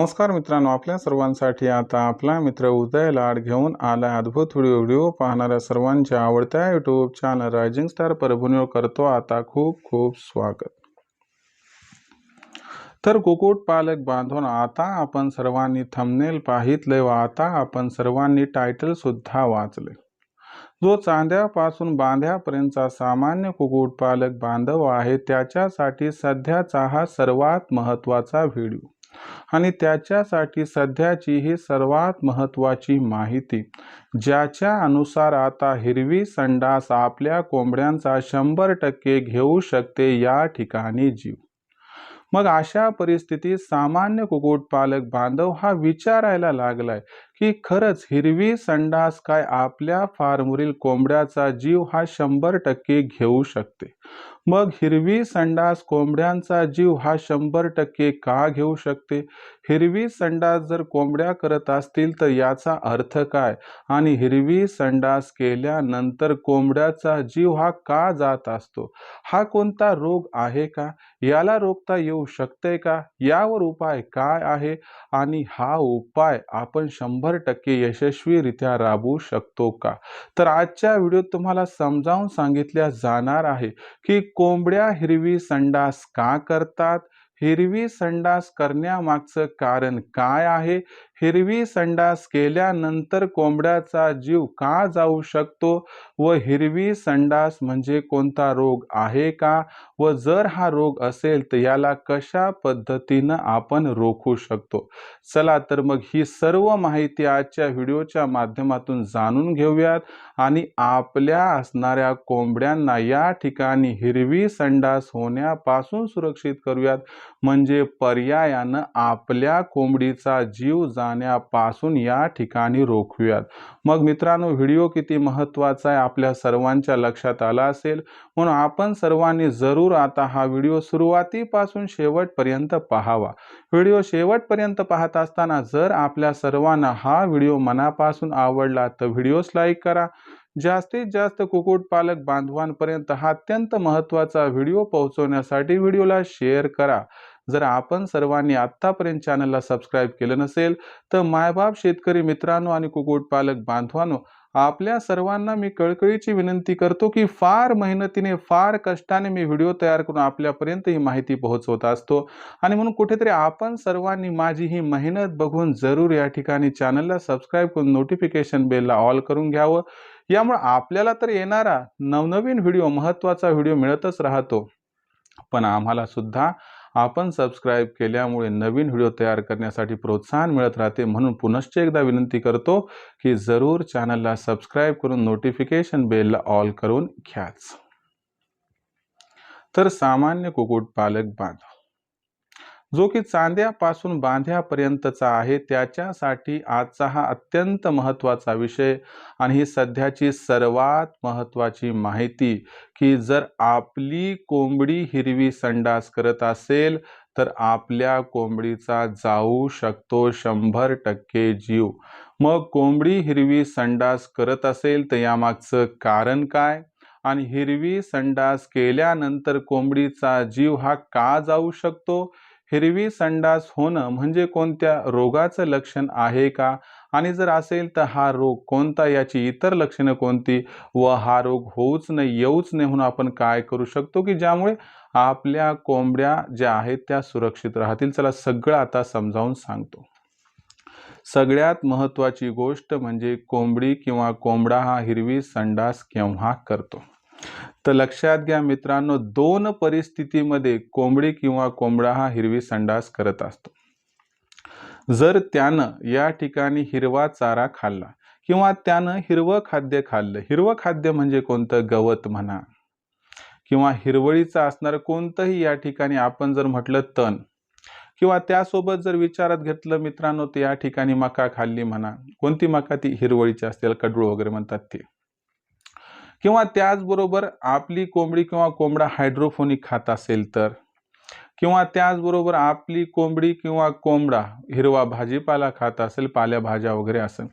नमस्कार मित्रांनो आपल्या सर्वांसाठी आता आपला मित्र उदय लाड घेऊन आला अद्भुत व्हिडिओ व्हिडिओ पाहणाऱ्या सर्वांच्या आवडत्या युट्यूब चॅनल रायझिंग स्टार परभणीवर करतो आता खूप खूप स्वागत. तर कुकुट पालक बांधून आता आपण सर्वांनी थंबनेल पाहितले व आता आपण सर्वांनी टायटल सुद्धा वाचले. जो चांद्यापासून बांध्यापर्यंतचा सामान्य कुक्कुट पालक बांधव आहे त्याच्यासाठी सध्याचा हा सर्वात महत्त्वाचा व्हिडिओ. आणि त्याच्यासाठी सध्याची ही सर्वात महत्त्वाची माहिती ज्याच्या अनुसार आता हिरवी संडास आपल्या कोंबड्यांचा शंभर टक्के घेऊ शकते या ठिकाणी जीव. मग अशा परिस्थितीत सामान्य कुक्कुटपालक बांधव हा विचारायला लागलाय की खरंच हिरवी संडास काय आपल्या फार्मवरील कोंबड्याचा जीव हा शंभर टक्के घेऊ शकते. मग हिरवी संडास कोंबड्यांचा जीव हा शंभर टक्के का घेऊ शकते? हिरवी संडास जर कोंबड्या करत असतील तर याचा अर्थ काय? आणि हिरवी संडास केल्यानंतर कोंबड्याचा जीव हा का जात असतो? हा कोणता रोग आहे का? याला रोखता येऊ शकते का? यावर उपाय काय आहे? आणि हा उपाय आपण शंभर टक्के यशस्वीरित्या राबवू शकतो का? तर आजच्या व्हिडिओत तुम्हाला समजावून सांगितल्या जाणार आहे की कोंबड्या हिरवी संडास का करतात? हिरवी संडास करण्यामागचं कारण काय आहे? हिरवी संडास केल्यानंतर कोंबड्याचा जीव का जाऊ शकतो? व हिरवी संडास म्हणजे कोणता रोग आहे का? व जर हा रोग असेल तर याला कशा पद्धतीनं आपण रोखू शकतो? चला तर मग ही सर्व माहिती आजच्या व्हिडिओच्या माध्यमातून जाणून घेऊयात. आणि आपल्या असणाऱ्या कोंबड्यांना या ठिकाणी हिरवी संडास होण्यापासून सुरक्षित करूयात. म्हणजे पर्यायानं आपल्या कोंबडीचा जीव जा जाण्यापासून या ठिकाणी रोखूयात. मग मित्रांनो व्हिडिओ किती महत्त्वाचा आहे आपल्या सर्वांच्या लक्षात आला असेल? म्हणून आपण सर्वांनी जरूर आता हा व्हिडिओ सुरुवातीपासून शेवटपर्यंत पाहावा. व्हिडिओ शेवटपर्यंत पाहत असताना जर आपल्या सर्वांना हा व्हिडिओ मनापासून आवडला तर व्हिडिओस लाईक करा. जास्तीत जास्त कुक्कुटपालक बांधवांपर्यंत हा अत्यंत महत्त्वाचा व्हिडिओ पोहोचवण्यासाठी व्हिडिओला शेअर करा. जर आपण सर्वांनी आत्तापर्यंत चॅनलला सबस्क्राईब केलं नसेल तर मायबाप शेतकरी मित्रांनो आणि कुक्कुटपालक बांधवांनो आपल्या सर्वांना मी कळकळीची विनंती करतो की फार मेहनतीने फार कष्टाने मी व्हिडिओ तयार करून आपल्यापर्यंत ही माहिती पोहोचवत असतो. आणि म्हणून कुठेतरी आपण सर्वांनी माझी ही मेहनत बघून जरूर या ठिकाणी चॅनलला सबस्क्राईब करून नोटिफिकेशन बेलला ऑल करून घ्यावं. यामुळे आपल्याला तर येणारा नवनवीन व्हिडिओ महत्त्वाचा व्हिडिओ मिळतच राहतो. पण आम्हाला सुद्धा आपण सबस्क्राईब केल्यामुळे नवीन व्हिडिओ तयार करण्यासाठी प्रोत्साहन मिळत राहते म्हणून पुनश्च एकदा विनंती करतो की जरूर चॅनलला सबस्क्राईब करून नोटिफिकेशन बेलला ऑल करून घ्याच. तर सामान्य कुक्कुटपालक बांधव जो की चांद्यापासून बांध्यापर्यंतचा आहे त्याच्यासाठी आजचा हा अत्यंत महत्त्वाचा विषय आणि ही सध्याची सर्वात महत्त्वाची माहिती की जर आपली कोंबडी हिरवी संडास करत असेल तर आपल्या कोंबडीचा जाऊ शकतो शंभर टक्के जीव. मग कोंबडी हिरवी संडास करत असेल तर यामागचं कारण काय? आणि हिरवी संडास केल्यानंतर कोंबडीचा जीव हा का जाऊ शकतो? हिरवी संडास होणं म्हणजे कोणत्या रोगाचं लक्षण आहे का? आणि जर असेल तर हा रोग कोणता? याची इतर लक्षणं कोणती? व हा रोग होऊच नाही येऊच नाही म्हणून आपण काय करू शकतो की ज्यामुळे आपल्या कोंबड्या ज्या आहेत त्या सुरक्षित राहतील? चला सगळं आता समजावून सांगतो. सगळ्यात महत्त्वाची गोष्ट म्हणजे कोंबडी किंवा कोंबडा हा हिरवी संडास केव्हा करतो? तर लक्षात घ्या मित्रांनो दोन परिस्थितीमध्ये कोंबडी किंवा कोंबडा हा हिरवी संडास करत असतो. जर त्यानं या ठिकाणी हिरवा चारा खाल्ला किंवा त्यानं हिरवं खाद्य खाल्लं हिरवं खाद्य म्हणजे कोणतं? गवत म्हणा. किंवा हिरवळीचं असणारं कोणतंही या ठिकाणी आपण जर म्हटलं तण किंवा त्यासोबत जर विचारात घेतलं मित्रांनो तर या ठिकाणी मका खाल्ली म्हणा. कोणती मका? ती हिरवळीची असतील कडूळ वगैरे म्हणतात ती. किंवा त्याचबरोबर आपली कोंबडी किंवा कोंबडा हायड्रोफोनिक खात असेल तर किंवा त्याचबरोबर आपली कोंबडी किंवा कोंबडा हिरवा भाजीपाला खात असेल पालेभाज्या वगैरे असेल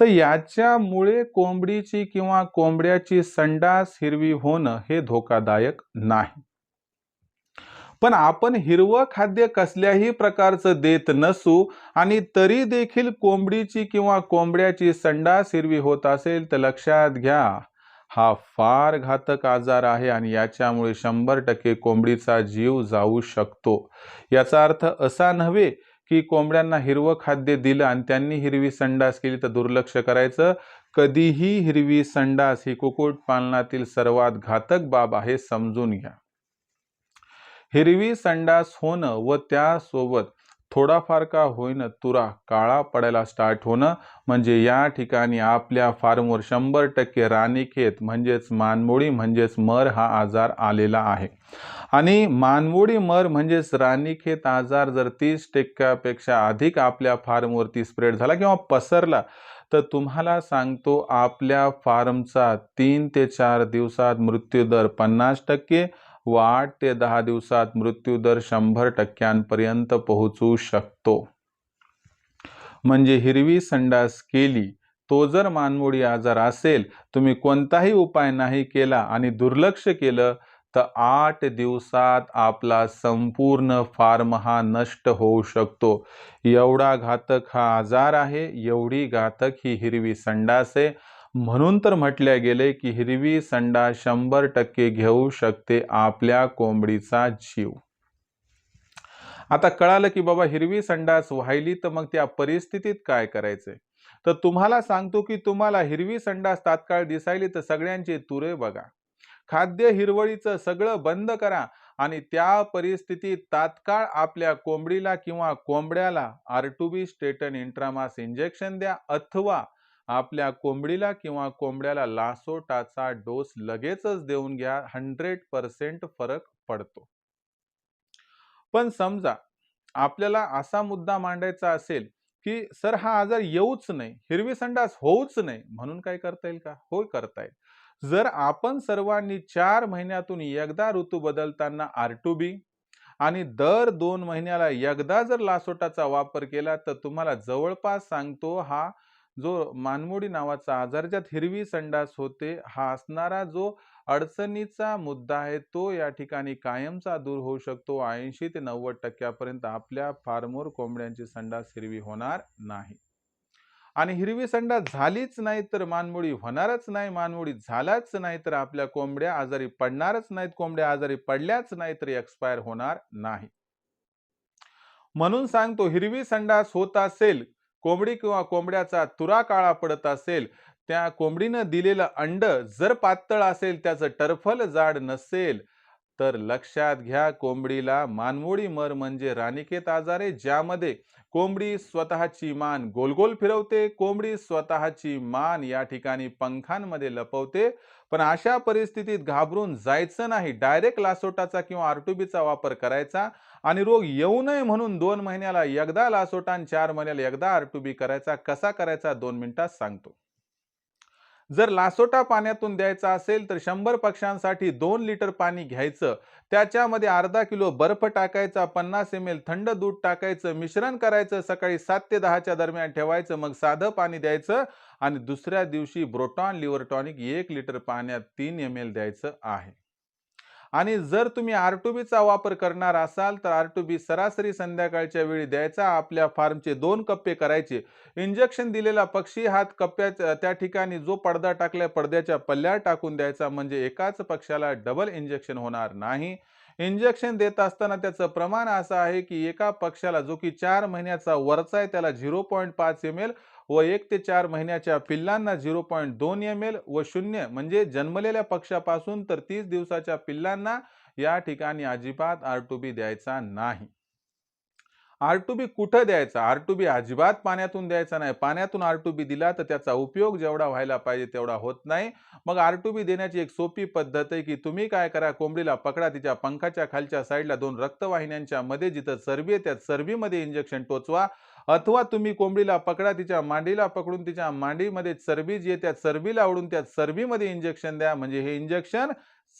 तर याच्यामुळे कोंबडीची किंवा कोंबड्याची संडास हिरवी होणं हे धोकादायक नाही. पण आपण हिरवं खाद्य कसल्याही प्रकारचं देत नसू आणि तरी देखील कोंबडीची किंवा कोंबड्याची संडास हिरवी होत असेल तर लक्षात घ्या. हा फार घातक आजार आहे आणि याच्यामुळे शंभर टक्के कोंबडीचा जीव जाऊ शकतो. याचा अर्थ असा नव्हे की कोंबड्यांना हिरवं खाद्य दिलं आणि त्यांनी हिरवी संडास केली तर दुर्लक्ष करायचं. कधीही हिरवी संडास ही कुक्कुटपालनातील सर्वात घातक बाब आहे समजून घ्या. हिरवी संडास होणं व त्यासोबत थोडाफार का होईन तुरा काळा पडायला स्टार्ट होणं म्हणजे या ठिकाणी आपल्या फार्मवर शंभर टक्के राणीखेत म्हणजेच मानमोडी म्हणजेच मर हा आजार आलेला आहे. आणि मानमोडी मर म्हणजेच राणीखेत आजार जर तीस टक्क्यापेक्षा अधिक आपल्या फार्मवरती स्प्रेड झाला किंवा पसरला तर तुम्हाला सांगतो आपल्या फार्मचा तीन ते चार दिवसात मृत्यूदर पन्नास टक्के व आठ ते दहा दिवसात मृत्यूदर शंभर टक्क्यांपर्यंत पोहोचू शकतो. म्हणजे हिरवी संडास केली तो जर मानमोडी आजार असेल तुम्ही कोणताही उपाय नाही केला आणि दुर्लक्ष केलं तर आठ दिवसात आपला संपूर्ण फार्म हा नष्ट होऊ शकतो. एवढा घातक हा आजार आहे एवढी घातक ही हिरवी संडास आहे. म्हणून तर म्हटले गेले की हिरवी संडास शंभर टक्के घेऊ शकते आपल्या कोंबडीचा जीव. आता कळालं की बाबा हिरवी संडास व्हायली तर मग त्या परिस्थितीत काय करायचंय तर तुम्हाला सांगतो की तुम्हाला हिरवी संडास तात्काळ दिसायली तर सगळ्यांचे तुरे बघा. खाद्य हिरवळीचं सगळं बंद करा आणि त्या परिस्थितीत तात्काळ आपल्या कोंबडीला किंवा कोंबड्याला आर टू बी स्टेटन इंट्रामास इंजेक्शन द्या अथवा आपल्या कोंबडीला किंवा कोंबड्याला लासोटाचा डोस लगेचच देऊन घ्या. हंड्रेड पर्सेंट फरक पडतो. पण समजा आपल्याला असा मुद्दा मांडायचा असेल की सर हा आजार येऊच नाही. हिरवी संडास होऊच नाही. म्हणून काय करता येईल का? होय करता येईल. जर आपण सर्वांनी चार महिन्यातून एकदा ऋतू बदलताना आर टू बी आणि दर दोन महिन्याला एकदा जर लासोटाचा वापर केला तर तुम्हाला जवळपास सांगतो हा जो मानमोडी नावाचा आजार ज्यात हिरवी संडास होते हा असणारा जो अडचणीचा मुद्दा आहे तो या ठिकाणी कायमचा दूर होऊ शकतो. ऐंशी ते नव्वद टक्क्यापर्यंत आपल्या फार्मोर कोंबड्यांची संडास हिरवी होणार नाही. आणि हिरवी संडास झालीच नाही तर मानमोडी होणारच नाही मानमोडी झालाच नाही तर आपल्या कोंबड्या आजारी पडणारच नाहीत कोंबड्या आजारी पडल्याच नाही तर एक्सपायर होणार नाही. म्हणून सांगतो हिरवी संडास होत असेल कोंबडी किंवा कोंबड्याचा तुरा काळा पडत असेल त्या कोंबडीनं दिलेलं अंड जर पातळ असेल त्याचं टरफल जाड नसेल तर लक्षात घ्या कोंबडीला मानमोडी मर म्हणजे रानिकेत आजार आहे ज्यामध्ये कोंबडी स्वतःची मान गोलगोल फिरवते कोंबडी स्वतःची मान या ठिकाणी पंखांमध्ये लपवते. पण अशा परिस्थितीत घाबरून जायचं नाही डायरेक्ट लासोटाचा किंवा आरटुबीचा वापर करायचा आणि रोग येऊ नये म्हणून दोन महिन्याला एकदा लासोटा आणि चार महिन्याला एकदा आरटुबी करायचा कसा करायचा दोन मिनिटात सांगतो. जर लासोटा पाण्यातून द्यायचा असेल तर शंभर पक्ष्यांसाठी दोन लिटर पाणी घ्यायचं. त्याच्यामध्ये अर्धा किलो बर्फ टाकायचा पन्नास एम एल थंड दूध टाकायचं मिश्रण करायचं सकाळी सात ते दहाच्या दरम्यान ठेवायचं मग साधं पाणी द्यायचं आणि दुसऱ्या दिवशी ब्रोटॉन लिव्हर टॉनिक एक लिटर पाण्यात तीन एम एल द्यायचं आहे. आणि जर तुम्ही आर टू बीचा वापर करणार असाल तर आर टू बी सरासरी संध्याकाळच्या वेळी द्यायचा. आपल्या फार्मचे दोन कप्पे करायचे. इंजेक्शन दिलेला पक्षी हात कप्प्या त्या ठिकाणी जो पडदा टाकल्या पडद्याच्या पल्ल्यावर टाकून द्यायचा. म्हणजे एकाच पक्षाला डबल इंजेक्शन होणार नाही. इंजेक्शन देत असताना त्याचं प्रमाण असं आहे की एका पक्षाला जो की चार महिन्याचा वरचा आहे त्याला झिरो पॉईंट पाच एम एल व एक ते चार महिन्याच्या पिल्लांना झिरो पॉईंट दोन एम एल व शून्य म्हणजे जन्मलेल्या पक्षापासून तर तीस दिवसाच्या पिल्लांना या ठिकाणी अजिबात आर टू बी द्यायचा नाही. आर टू बी कुठं द्यायचा? आर टू बी अजिबात पाण्यातून द्यायचा नाही. पाण्यातून आर टू बी दिला तर त्याचा उपयोग जेवढा व्हायला पाहिजे तेवढा होत नाही. मग आर टू बी देण्याची एक सोपी पद्धत आहे की तुम्ही काय करा कोंबडीला पकडा तिच्या पंखाच्या खालच्या साईडला दोन रक्तवाहिन्यांच्या मध्ये जिथं चरबी आहे त्या चरबीमध्ये इंजेक्शन टोचवा. अथवा तुम्ही कोंबडीला पकडा तिच्या मांडीला पकडून तिच्या मांडीमध्ये चरबी जी आहे त्या चरबीला आवडून त्या चरबीमध्ये इंजेक्शन द्या. म्हणजे हे इंजेक्शन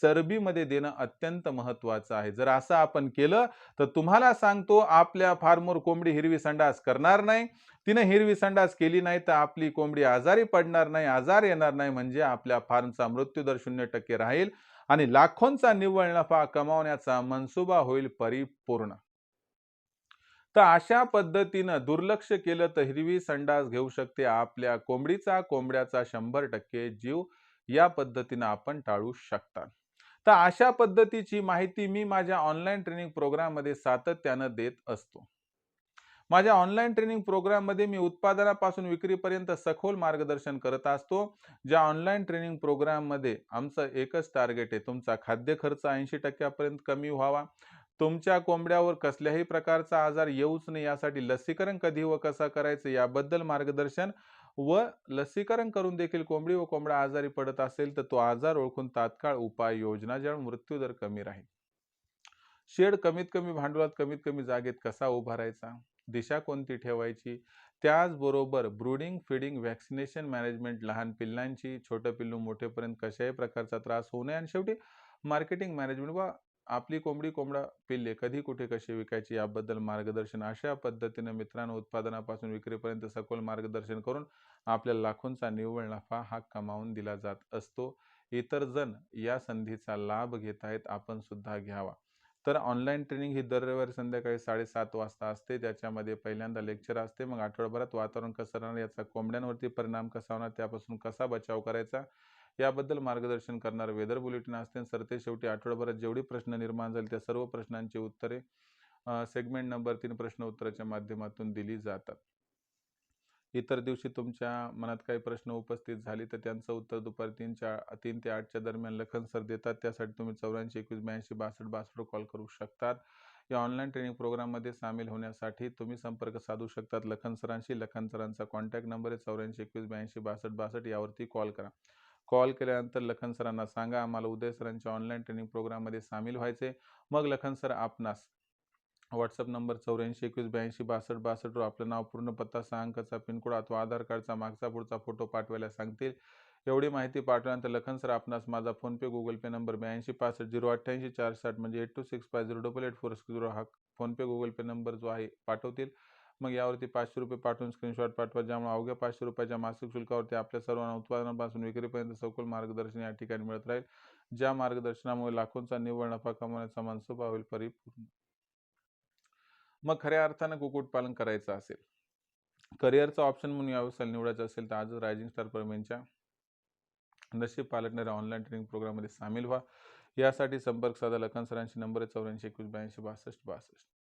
चरबीमध्ये देणं अत्यंत महत्वाचं आहे. जर असं आपण केलं तर तुम्हाला सांगतो आपल्या फार्मवर कोंबडी हिरवी संडास करणार नाही. तिने हिरवी संडास केली नाही तर आपली कोंबडी आजारी पडणार नाही आजार येणार नाही म्हणजे आपल्या फार्मचा मृत्यूदर शून्य टक्के राहील आणि लाखोंचा निव्वळ नफा कमावण्याचा मनसुबा होईल परिपूर्ण. तर अशा पद्धतीनं दुर्लक्ष केलं तर हिरवी संडास घेऊ शकते आपल्या कोंबडीचा. कोंबड्याचा शंभर टक्के जीव या पद्धतीनं आपण टाळू शकता. तर अशा पद्धतीची माहिती मी माझ्या ऑनलाईन ट्रेनिंग प्रोग्राममध्ये सातत्यानं देत असतो. माझ्या ऑनलाईन ट्रेनिंग प्रोग्राममध्ये मी उत्पादनापासून विक्रीपर्यंत सखोल मार्गदर्शन करत असतो. ज्या ऑनलाईन ट्रेनिंग प्रोग्राममध्ये आमचं एकच टार्गेट आहे तुमचा खाद्य खर्च ऐंशी टक्क्यापर्यंत कमी व्हावा. तुमच्या कोंबड्यावर कसल्याही प्रकारचा आजार येऊच नाही यासाठी लसीकरण कधी व कसं करायचं याबद्दल मार्गदर्शन व लसीकरण करून देखील कोंबडी व कोंबडा आजारी पडत असेल तर तो आजार ओळखून तात्काळ उपाय योजना ज्यामुळे मृत्यूदर कमी राहील. शेड कमीत कमी भांडवलात कमीत कमी जागेत कसा उभारायचा दिशा कोणती ठेवायची? त्याचबरोबर ब्रुडिंग फिडिंग व्हॅक्सिनेशन मॅनेजमेंट लहान पिल्लांची छोटं पिल्लू मोठेपर्यंत कशाही प्रकारचा त्रास होऊ नये. आणि शेवटी मार्केटिंग मॅनेजमेंट व आपली कोंबडी कोंबडा पिल्ले कधी कुठे कशी विकायची याबद्दल मार्गदर्शन अशा पद्धतीने मित्रांनो उत्पादनापासून विक्रीपर्यंत सखोल मार्गदर्शन करून आपल्याला लाखोंचा निव्वळ नफा हा कमावून दिला जात असतो. इतर जण या संधीचा लाभ घेत आहेत आपण सुद्धा घ्यावा. तर ऑनलाईन ट्रेनिंग ही दर रविवारी संध्याकाळी साडेसात वाजता असते. त्याच्यामध्ये पहिल्यांदा लेक्चर असते. मग आठवड्याभरात वातावरण कसं राहणार? याचा कोंबड्यांवरती परिणाम कसा होणार? त्यापासून कसा बचाव करायचा? याबद्दल मार्गदर्शन करणारं वेदर बुलेटिन असते. सरते शेवटी आठवड्याभरात जेवढी प्रश्न निर्माण झाले त्या सर्व प्रश्नांची उत्तरे सेगमेंट नंबर तीन प्रश्न उत्तराच्या माध्यमातून दिली जातात. इतर दिवशी तुमच्या मनात काही प्रश्न उपस्थित झाले तर त्यांचं उत्तर दुपारी तीनच्या तीन ते आठच्या दरम्यान लखन सर देतात. त्यासाठी तुम्ही चौऱ्याऐंशी एकवीस ब्याऐंशी बासष्ट बासष्ट कॉल करू शकतात. या ऑनलाईन ट्रेनिंग प्रोग्राममध्ये सामील होण्यासाठी तुम्ही संपर्क साधू शकतात. लखन सरांशी लखन सरांचा कॉन्टॅक्ट नंबर आहे. चौऱ्याऐंशी एकवीस ब्याऐंशी बासष्ट बासष्ट यावरती कॉल करा. कॉल केल्यानंतर लखन सरांना सांगा आम्हाला उदय सरांच्या ऑनलाईन ट्रेनिंग प्रोग्राममध्ये सामील व्हायचे. मग लखन सर आपणास व्हॉट्सअप नंबर चौऱ्याऐंशी एकवीस ब्याऐंशी बासष्ट बासष्टवर आपलं नाव पूर्ण पत्ता सहा अंकाचा पिनकोड अथवा आधार कार्डचा मागचा पुढचा फोटो पाठवायला सांगतील. एवढी माहिती पाठवल्यानंतर लखन सर आपणास माझा फोनपे गुगल पे नंबर ब्याऐंशी पासष्ट झिरो अठ्ठ्याऐंशी चार साठ म्हणजे eight two six five zero double eight four zero हा फोनपे गुगल पे नंबर जो आहे पाठवतील. मग यावरती पाचशे रुपये पाठवून स्क्रीनशॉट पाठवा ज्यामुळे अवघ्या पाचशे रुपयाच्या मासिक शुल्कावरती आपल्या सर्वांना उत्पादनापासून विक्रीपर्यंत सखोल मार्गदर्शन या ठिकाणी मिळत राहील. ज्या मार्गदर्शनामुळे लाखोंचा निव्वळ नफा कमवण्याचा मनसुबा होईल परिपूर्ण. मग खऱ्या अर्थानं कुक्कुटपालन करायचं असेल. करिअरचा ऑप्शन म्हणून व्यवसाय निवडायचा असेल तर आजच रायझिंग स्टार परमेनच्या नशीब पालटणाऱ्या ऑनलाईन ट्रेनिंग प्रोग्राममध्ये सामील व्हा. यासाठी संपर्क साधा लखन सरांशी नंबर आहे चौऱ्याऐंशी एकवीस ब्याऐंशी बासष्ट बासष्ट.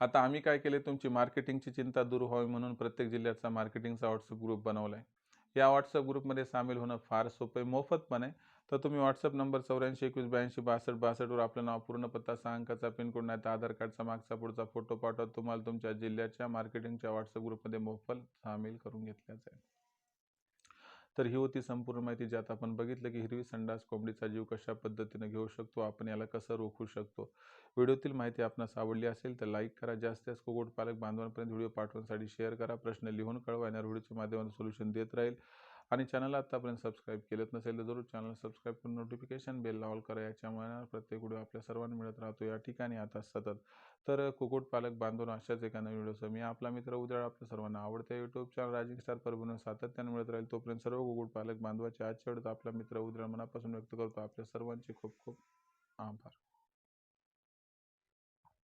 आता आम्ही काय केले तुमची मार्केटिंगची चिंता दूर व्हावी म्हणून प्रत्येक जिल्ह्याचा मार्केटिंगचा व्हॉट्सअप ग्रुप बनवला आहे या व्हॉट्सअप ग्रुपमध्ये सामील होणं फार सोपं आहे मोफत पण आहे. तर तुम्ही व्हॉट्सअप नंबर चौऱ्याऐंशी एकवीस ब्याऐंशी बासष्ट बासष्टवर आपलं नाव पूर्ण पत्ता सहा अंकाचा पिनकोड नाही तर आधार कार्डचा मागचा पुढचा फोटो पाठवत तुम्हाला तुमच्या जिल्ह्याच्या मार्केटिंगच्या व्हॉट्सअप ग्रुपमध्ये मोफत सामील करून घेतल्या जाईल तर ही होती संपूर्ण माहिती ज्यात आपण बघितलं की हिरवी संडास कोंबडीचा जीव कशा पद्धतीने घेऊ शकतो आपण याला कसं रोखू शकतो? व्हिडिओतील माहिती आपणास आवडली असेल तर लाईक करा जास्त जास्त कुक्कुटपालक बांधवांपर्यंत व्हिडिओ पाठवण्यासाठी शेअर करा प्रश्न लिहून कळवा येणार व्हिडिओच्या माध्यमातून सोल्युशन देत राहील. आणि चॅनलला आत्तापर्यंत सबस्क्राईब केलं नसेल तर जरूर चॅनल सबस्क्राईब करून नोटिफिकेशन बेल ऑल करा. याच्यामुळे प्रत्येक व्हिडिओ आपल्या सर्वांना मिळत राहतो. या ठिकाणी आता सतत. तर कुक्कुटपालक बांधून अशाच एका नवीन व्हिडिओचं मी आपला मित्र उद्या आपल्या सर्वांना आवडते यूट्यूब चॅनल राजिंग स्टार पर सातत्याने मिळत राहील तोपर्यंत सर्व कुक्कुटपालक बांधवाचे आजच्या वेळेत आपला मित्र उद्या मनापासून व्यक्त करतो. आपल्या सर्वांचे खूप खूप आभार.